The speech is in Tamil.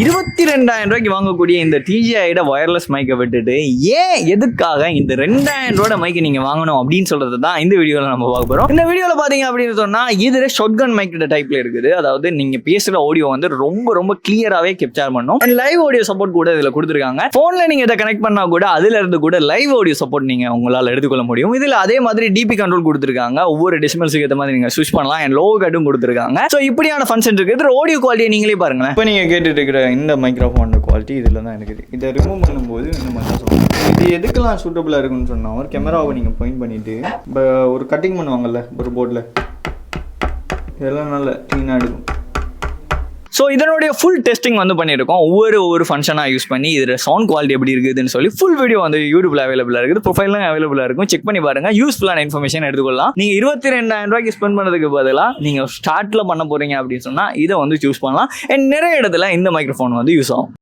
இருபத்தி ரெண்டாயிரம் ரூபாய்க்கு வாங்கக்கூடிய இந்த டிஜிஐட ஒயர்லெஸ் மைக்கை விட்டுட்டு ஏன் எதுக்காக இந்த ரெண்டாயிரம் ரூபாய் மைக்கை நீங்க வாங்கணும் அப்படின்னு சொல்றது தான் இந்த வீடியோல நம்ம பார்க்க போறோம். இந்த வீடியோல பாத்தீங்க அப்படின்னு சொன்னா இதுல ஷொட்கன் மைக் டைப்ல இருக்குது. அதாவது நீங்க பேசுற ஆடியோ வந்து ரொம்ப ரொம்ப கிளியராகவே கேப்சர் பண்ணும். லைவ் ஆடியோ சப்போர்ட் கூட இதுல கொடுத்துருக்காங்க. போன்ல நீங்க இதை கனெக்ட் பண்ணா கூட அதுல இருந்து கூட லைவ் ஆடியோ சப்போர்ட் நீங்க உங்களால் எடுத்துக்கொள்ள முடியும். இதுல அதே மாதிரி டிபி கண்ட்ரோல் கொடுத்துருக்காங்க. ஒவ்வொரு டெசிமல்ஸுக்கு ஏற்ற மாதிரி நீங்க ஸ்விட்ச் பண்ணலாம். அண்ட் லோ கட்டும் கொடுத்துருக்காங்க. ஸோ இப்படியான ஃபங்க்ஷன் இருக்கு இது ஆடியோ குவாலிட்டியை நீங்களே பாருங்களேன். இப்போ நீங்க கேட்டுட்டு இருக்கிற இந்த மைக்ரோஃபோனோட குவாலிட்டி இதில் தான் இருக்குது. இதை ரிமூவ் பண்ணும்போது இந்த மாதிரி தான் சொல்லணும் இது எதுக்கெல்லாம் சூட்டபுளாக இருக்குன்னு சொன்னால் ஒரு கேமராவை நீங்கள் பாயிண்ட் பண்ணிவிட்டு இப்போ ஒரு கட்டிங் பண்ணுவாங்கல்ல ஒரு போர்டில் இதெல்லாம் நல்ல க்ளீனாக எடுக்கும். ஸோ இதனுடைய ஃபுல் டெஸ்டிங் வந்து பண்ணியிருக்கோம். ஒவ்வொரு ஒவ்வொரு ஃபங்க்ஷனாக யூஸ் பண்ணி இதில் சவுண்ட் குவாலிட்டி எப்படி இருக்குதுன்னு சொல்லி ஃபுல் வீடியோ வந்து யூடியூப்ல அவைலபிளாக இருக்குது. ப்ரொஃபைலும் அவைலபிளாக இருக்கும். செக் பண்ணி பாருங்க. யூஸ்ஃபுல்லான இன்ஃபர்மேஷன் எடுத்துக்கொள்ளலாம். நீங்கள் இருபத்தி ரெண்டாயிரம் ரூபாய்க்கு ஸ்பெண்ட் பண்ணதுக்கு பதிலாக நீங்கள் ஸ்டார்ட்டில் பண்ண போறீங்க அப்படின்னு சொன்னால் இதை வந்து சூஸ் பண்ணலாம். அண்ட் நிறைய இடத்துல இந்த மைக்ரோஃபோன் வந்து யூஸ் ஆகும்.